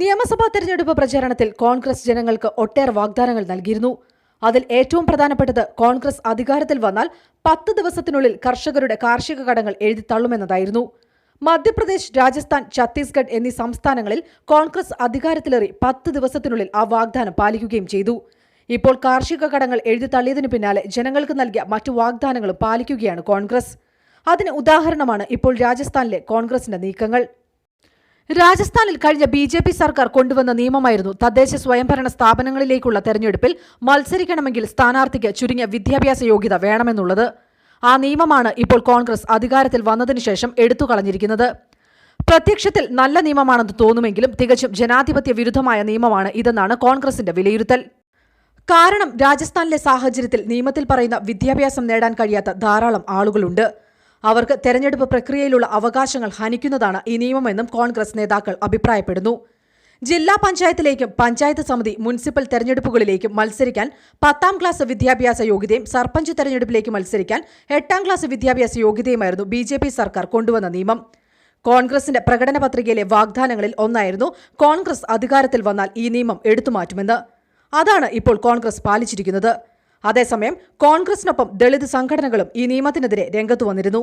നിയമസഭാ തെരഞ്ഞെടുപ്പ് പ്രചാരണത്തിൽ കോൺഗ്രസ് ജനങ്ങൾക്ക് ഒട്ടേറെ വാഗ്ദാനങ്ങൾ നൽകിയിരുന്നു. അതിൽ ഏറ്റവും പ്രധാനപ്പെട്ടത് കോൺഗ്രസ് അധികാരത്തിൽ വന്നാൽ പത്ത് ദിവസത്തിനുള്ളിൽ കർഷകരുടെ കാർഷിക കടങ്ങൾ എഴുതിത്തള്ളുമെന്നതായിരുന്നു മധ്യപ്രദേശ് രാജസ്ഥാൻ ഛത്തീസ്ഗഡ് എന്നീ സംസ്ഥാനങ്ങളിൽ കോൺഗ്രസ് അധികാരത്തിലേറി പത്ത് ദിവസത്തിനുള്ളിൽ ആ വാഗ്ദാനം പാലിക്കുകയും ചെയ്തു. ഇപ്പോൾ കാർഷിക കടങ്ങൾ എഴുതിത്തള്ളിയതിനു പിന്നാലെ ജനങ്ങൾക്ക് നൽകിയ മറ്റു വാഗ്ദാനങ്ങളും പാലിക്കുകയാണ് കോൺഗ്രസ്. അതിന് ഉദാഹരണമാണ് ഇപ്പോൾ രാജസ്ഥാനിലെ കോൺഗ്രസിന്റെ നീക്കങ്ങൾ. രാജസ്ഥാനിൽ കഴിഞ്ഞ ബി ജെ പി സർക്കാർ കൊണ്ടുവന്ന നിയമമായിരുന്നു തദ്ദേശ സ്വയംഭരണ സ്ഥാപനങ്ങളിലേക്കുള്ള തെരഞ്ഞെടുപ്പിൽ മത്സരിക്കണമെങ്കിൽ സ്ഥാനാർത്ഥിക്ക് ചുരുങ്ങിയ വിദ്യാഭ്യാസ യോഗ്യത വേണമെന്നുള്ളത്. ആ നിയമമാണ് ഇപ്പോൾ കോൺഗ്രസ് അധികാരത്തിൽ വന്നതിനു ശേഷം എടുത്തുകളഞ്ഞിരിക്കുന്നത് പ്രത്യക്ഷത്തിൽ നല്ല നിയമമാണെന്ന് തോന്നുമെങ്കിലും തികച്ചും ജനാധിപത്യ വിരുദ്ധമായ നിയമമാണ് ഇതെന്നാണ് കോൺഗ്രസിന്റെ വിലയിരുത്തൽ. കാരണം രാജസ്ഥാനിലെ സാഹചര്യത്തിൽ നിയമത്തിൽ പറയുന്ന വിദ്യാഭ്യാസം നേടാൻ കഴിയാത്ത ധാരാളം ആളുകളുണ്ട്. അവർക്ക് തെരഞ്ഞെടുപ്പ് പ്രക്രിയയിലുള്ള അവകാശങ്ങൾ ഹനിക്കുന്നതാണ് ഈ നിയമമെന്നും കോൺഗ്രസ് നേതാക്കൾ അഭിപ്രായപ്പെടുന്നു. ജില്ലാ പഞ്ചായത്തിലേക്കും പഞ്ചായത്ത് സമിതി മുനിസിപ്പൽ തെരഞ്ഞെടുപ്പുകളിലേക്കും മത്സരിക്കാൻ പത്താം ക്ലാസ് വിദ്യാഭ്യാസ യോഗ്യതയും സർപഞ്ച് തെരഞ്ഞെടുപ്പിലേക്ക് മത്സരിക്കാൻ എട്ടാം ക്ലാസ് വിദ്യാഭ്യാസ യോഗ്യതയുമായിരുന്നു ബി സർക്കാർ കൊണ്ടുവന്ന നിയമം. കോൺഗ്രസിന്റെ പ്രകടന പത്രികയിലെ വാഗ്ദാനങ്ങളിൽ ഒന്നായിരുന്നു കോൺഗ്രസ് അധികാരത്തിൽ വന്നാൽ ഈ നിയമം എടുത്തുമാറ്റുമെന്ന് അതാണ് ഇപ്പോൾ കോൺഗ്രസ് പാലിച്ചിരിക്കുന്നത്. അതേസമയം കോൺഗ്രസിനൊപ്പം ദളിത് സംഘടനകളും ഈ നിയമത്തിനെതിരെ രംഗത്തു വന്നിരുന്നു.